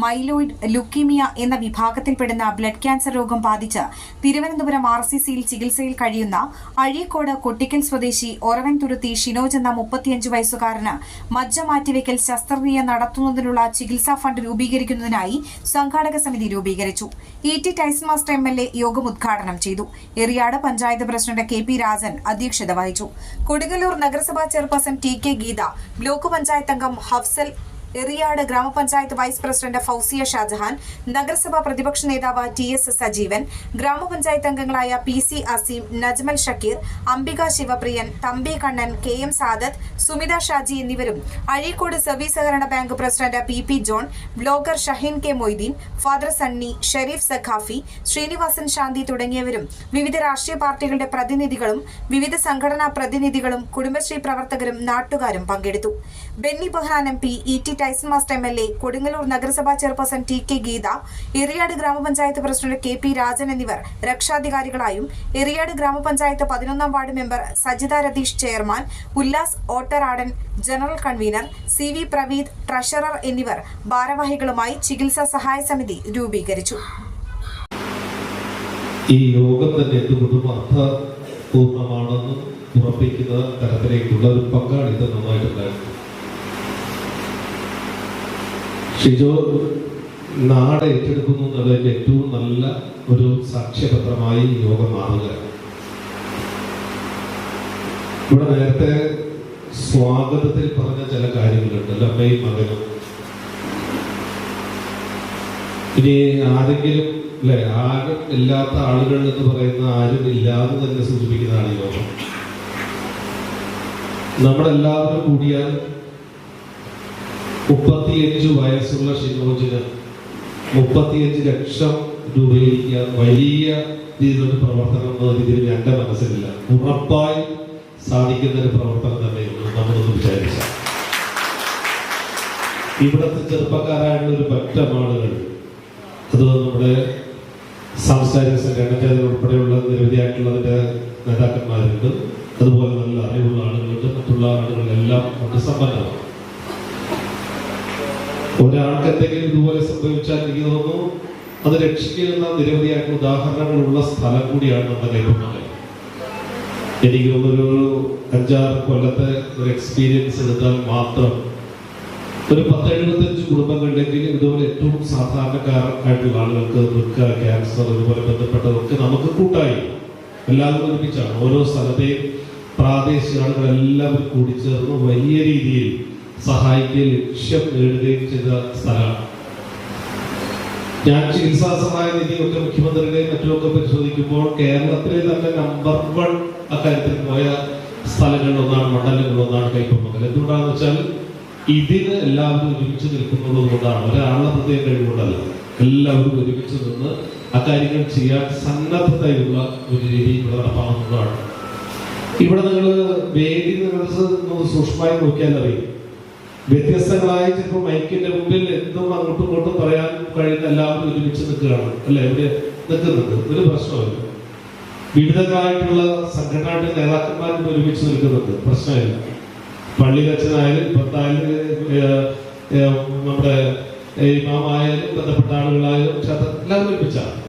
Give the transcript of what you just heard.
Myeloid leukaemia എന്ന വിഭാഗത്തിൽപ്പെടുന്ന blood cancer രോഗം ബാധിച്ച് തിരുവനന്തപുരം ആർ സി സിയിൽ ചികിത്സയിൽ കഴിയുന്ന അഴീക്കോട് കൊട്ടിക്കൽ സ്വദേശി ഒറവൻതുരുത്തി ഷിനോജ് എന്ന മുപ്പത്തിയഞ്ച് വയസ്സുകാരന് മജ്ജ മാറ്റിവെക്കൽ ശസ്ത്രക്രിയ നടത്തുന്നതിനുള്ള ചികിത്സാ ഫണ്ട് രൂപീകരിക്കുന്നതിനായി സംഘാടക സമിതി രൂപീകരിച്ചു. E T Taison master M L A യോഗം ഉദ്ഘാടനം ചെയ്തു. Eriyad panchayat president K P Rajan അധ്യക്ഷത വഹിച്ചു. കൊടുങ്ങല്ലൂർ നഗരസഭാ chairperson T K Geetha block panchayat അംഗം ഹഫ്സൽ എറിയാട് ഗ്രാമപഞ്ചായത്ത് വൈസ് പ്രസിഡന്റ് ഫൗസിയ ഷാജഹാൻ നഗരസഭാ പ്രതിപക്ഷ നേതാവ് ടി എസ് സജീവൻ ഗ്രാമപഞ്ചായത്ത് അംഗങ്ങളായ P C Azeem Najmal Shakeer Ambika Shivapriyan Thampi Kannan K M Sadath Sumitha Shaji എന്നിവരും അഴീക്കോട് സർവീസ് സഹകരണ bank president P P John blogger Shaheen K Moideen father Sunny Sherif Saqafi Srinivasan Shanthi തുടങ്ങിയവരും വിവിധ രാഷ്ട്രീയ പാർട്ടികളുടെ പ്രതിനിധികളും വിവിധ സംഘടനാ പ്രതിനിധികളും കുടുംബശ്രീ പ്രവർത്തകരും നാട്ടുകാരും പങ്കെടുത്തു. Benny Behanan M P E T master M L A Kodungallur നഗരസഭാ chairperson T K Geetha Eriyad ഗ്രാമപഞ്ചായത്ത് പ്രസിഡന്റ് കെ പി രാജൻ എന്നിവർ രക്ഷാധികാരികളായും എറിയാട് ഗ്രാമപഞ്ചായത്ത് പതിനൊന്നാം ward member Sajitha Ratheesh chairman Ullas Ottaradan general convener C V Praveed treasurer എന്നിവർ ഭാരവാഹികളുമായി ചികിത്സാ സഹായ സമിതി രൂപീകരിച്ചു. ഈ യോഗം തന്നെ ഉറപ്പിക്കുന്ന തരത്തിലേക്കുള്ള ഒരു പങ്കാളിത്തം നന്നായിട്ടുണ്ടായിരുന്നു. ഷിജോ നാട് ഏറ്റെടുക്കുന്നു എന്നുള്ളതിന്റെ ഏറ്റവും നല്ല ഒരു സാക്ഷ്യപത്രമായി യോഗം മാറുക ഇവിടെ നേരത്തെ സ്വാഗതത്തിൽ പറഞ്ഞ ചില കാര്യങ്ങളുണ്ട് അമ്മയും മകനും. ഇനി ആരെങ്കിലും അല്ലെ? ആരും ഇല്ലാത്ത ആളുകൾ എന്ന് പറയുന്ന ആരും ഇല്ലാതെ തന്നെ സൂചിപ്പിക്കുന്നതാണ് യോഗം നമ്മളെല്ലാവരും കൂടിയാൽ മുപ്പത്തിയഞ്ച് വയസ്സുള്ള ഷിനോജിന് മുപ്പത്തിയഞ്ച് ലക്ഷം രൂപയിലേക്ക് വലിയ രീതിയിലൊരു പ്രവർത്തനം എന്ന രീതിയിൽ എന്റെ മനസ്സിലില്ല. ഉറപ്പായി സാധിക്കുന്ന ഒരു പ്രവർത്തനം തന്നെയുള്ളൂ നമ്മളൊന്ന് വിചാരിച്ച. ഇവിടുത്തെ ചെറുപ്പക്കാരായിട്ടുള്ള ഒരു പറ്റം ആളുകൾ അത് നമ്മുടെ സാംസ്കാരിക സംഘടന ഉൾപ്പെടെയുള്ള നിരവധിയായിട്ടുള്ളതിന്റെ നേതാക്കന്മാരുണ്ട്. അതുപോലെ നല്ല അറിവുള്ള ആളുകളുണ്ട്. മറ്റുള്ള ആളുകളെല്ലാം കൊണ്ട് സമ്പന്നമാണ് ഒരാൾക്ക് എന്തെങ്കിലും ഇതുപോലെ സംഭവിച്ചാൽ എനിക്ക് തോന്നുന്നു അത് രക്ഷിക്കുന്ന നിരവധിയായിട്ടുള്ള ഉദാഹരണങ്ങളുള്ള സ്ഥലം കൂടിയാണ് നമ്മുടെ ലഭ്യമായത് എനിക്ക് ഒരു അഞ്ചാറ് കൊല്ലത്തെ ഒരു എക്സ്പീരിയൻസ് എടുത്താൽ മാത്രം ഒരു പത്ത് എഴുപത്തഞ്ച് കുടുംബങ്ങളിലെങ്കിലും ഇതുപോലെ ഏറ്റവും സാധാരണക്കാരായിട്ടുള്ള ആളുകൾക്ക് വൃക്ക ക്യാൻസർ ഇതുപോലെ ബന്ധപ്പെട്ടതൊക്കെ നമുക്ക് കൂട്ടായി. എല്ലാവരും ഒരുമിച്ചാണ്. ഓരോ സ്ഥലത്തെയും പ്രാദേശിക ആളുകളെല്ലാവരും കൂടിച്ചേർന്ന് വലിയ രീതിയിൽ സഹായിക്കുകയും ലക്ഷ്യം നേടുകയും ചെയ്ത സ്ഥലമാണ്. ഞാൻ ചികിത്സാ സഹായ നിധിയൊക്കെ മുഖ്യമന്ത്രിയുടെയും മറ്റുമൊക്കെ പരിശോധിക്കുമ്പോൾ കേരളത്തിലെ തന്നെ നമ്പർ വൺ അക്കാര്യത്തിൽ പോയ സ്ഥലങ്ങളിലൊന്നാണ് മണ്ഡലങ്ങളിലൊന്നാണ് കൈപ്പമംഗലം എന്തുകൊണ്ടാണെന്ന് വെച്ചാൽ ഇതിന് എല്ലാവരും ഒരുമിച്ച് നിൽക്കുന്നത് കൊണ്ടാണ്. ഒരാളുടെ പ്രത്യേക കഴിവുകൊണ്ടല്ല. എല്ലാവരും ഒരുമിച്ച് നിന്ന് അക്കാര്യങ്ങൾ ചെയ്യാൻ സന്നദ്ധതയുള്ള ഒരു രീതി ഇവിടെ നടപ്പാകുന്നതാണ് ഇവിടെ നിങ്ങൾ വേദി നിങ്ങൾ സൂക്ഷ്മമായി നോക്കിയാൽ അറിയും വ്യത്യസ്തങ്ങളായ ചിലപ്പോൾ മൈക്കിന്റെ മുമ്പിൽ എന്തും അങ്ങോട്ടും ഇങ്ങോട്ടും പറയാൻ കഴിയുന്ന എല്ലാവരും ഒരുമിച്ച് നിൽക്കുകയാണ്. അല്ലെ? ഇവിടെ നിൽക്കുന്നുണ്ട്. ഒരു പ്രശ്നമില്ല വിവിധങ്ങളായിട്ടുള്ള സംഘടനയുടെ നേതാക്കന്മാരും ഒരുമിച്ച് നിൽക്കുന്നുണ്ട്. പ്രശ്നമില്ല. പള്ളിയിലച്ഛനായാലും ഇപ്പത്തായാലും നമ്മുടെ ഇമാമായാലും ബന്ധപ്പെട്ട ആളുകളായാലും എല്ലാവരും ഒരുമിച്ചാണ്.